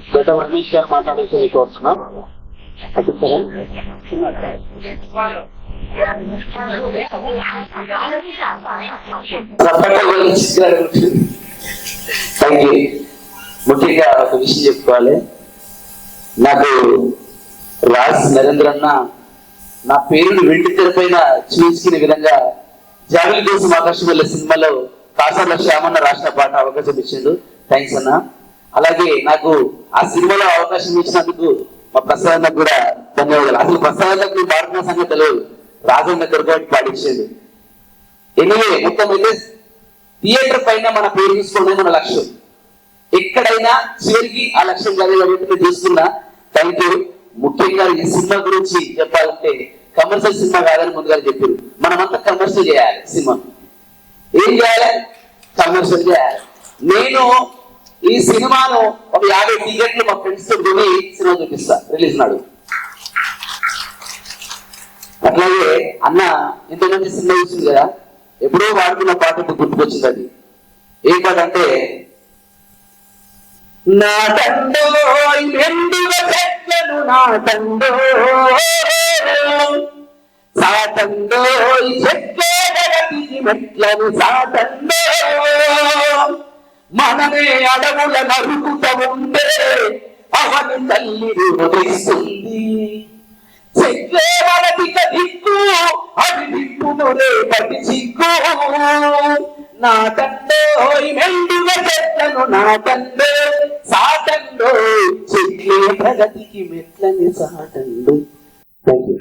తర్వాత రమేష్ గారు మాట్లాడేసి ముఖ్యంగా ఒక విషయం చెప్పుకోవాలి. నాకు రాజ్ నరేంద్ర అన్న నా పేరుని వెండి తెరపైన చూసుకునే విధంగా జాగుల కోసం ఆకాశం వెళ్ళే సినిమాలో కాసాల శ్యామన్న రాసిన పాట అవకాశం ఇచ్చిండు. థ్యాంక్స్ అన్న. అలాగే నాకు ఆ సినిమాలో అవకాశం ఇచ్చినందుకు మా ప్రసాద్ కూడా ధన్యవాదాలు. అసలు ప్రసాద్ అన్నకు పాడుతున్న సంగతి తెలియదు. రాజన్న దొరకబట్టి పాటించేది ఎనివే మొత్తం అయితే థియేటర్ పైన మన పేరు తీసుకోవడమే మన లక్ష్యం. ఎక్కడైనా చివరికి ఆ లక్ష్యం కాదు కాబట్టి నేను థ్యాంక్ యూ. ముఖ్యంగా ఈ సినిమా గురించి చెప్పాలంటే కమర్షియల్ సినిమా కాదని ముందుగా చెప్పారు. మనమంతా కమర్షియల్ చేయాలి సినిమా. ఏం చేయాలి? కమర్షియల్ చేయాలి. నేను ఈ సినిమాను ఒక యాభై టికెట్లు మా ఫ్రెండ్స్తో కొని సినిమా చూపిస్తా రిలీజ్ నాడు. అట్లాగే అన్న ఇంత మంచి సినిమా చూసింది కదా? ఎప్పుడో వాడుకున్న పాట ఇప్పుడు గుర్తుకొచ్చింది అది. ఏ పాట అంటే నాటండో ఎండుగ చెట్లను నా తండో చెట్లే జగతికి మెట్లను మనమే అడవుల నరుకుత ఉంటే అవను తల్లి ఉదయిస్తుంది చెట్లే మనదిక దిక్కు అది దిక్కును రేపటి చిక్కు. నా నాటండో మెండుగ చెట్లను నా నాటండో సాటండో చెట్లే ప్రగతికి మెట్లని సాటండు. Thank you